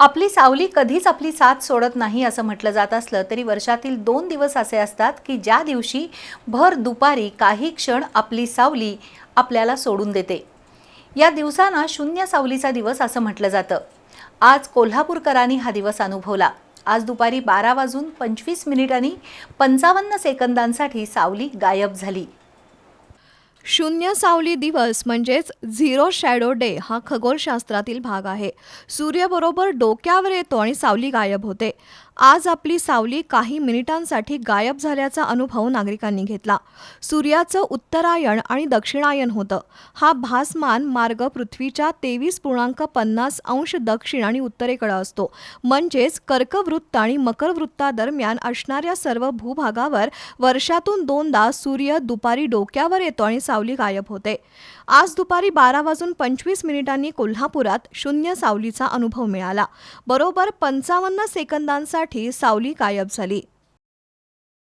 आपली सावली कधीच आपली साथ सोडत नाही असं म्हटलं जात असलं तरी वर्षातील दोन दिवस असे असतात की ज्या दिवशी भर दुपारी काही क्षण आपली सावली आपल्याला सोडून देते. या दिवसांना शून्य सावलीचा दिवस असं म्हटलं जातं. आज कोल्हापूरकरांनी हा दिवस अनुभवला. आज दुपारी बारा वाजून पंचवीस मिनिटांनी पंचावन्न सेकंदांसाठी सावली गायब झाली. शून्य सावली दिवस म्हणजेच झिरो शॅडो डे हा खगोलशास्त्रातील भाग आहे. सूर्यबरोबर डोक्यावर येतो आणि सावली गायब होते. आज आपली सावली काही मिनिटांसाठी गायब झाल्याचा अनुभव नागरिकांनी घेतला. सूर्याचं उत्तरायण आणि दक्षिणायन होतं. हा भासमान मार्ग पृथ्वीच्या तेवीस पूर्णांक पन्नास अंश दक्षिण आणि उत्तरेकडे असतो. म्हणजेच कर्कवृत्त आणि मकरवृत्तादरम्यान असणाऱ्या सर्व भूभागावर वर्षातून दोनदा सूर्य दुपारी डोक्यावर येतो आणि सावली गायब होते. आज दुपारी बारा वाजून पंचवीस मिनिटांनी कोल्हापुरात शून्य सावलीचा अनुभव मिळाला. बरोबर पंचावन्न सेकंदांसाठी सावली गायब झाली.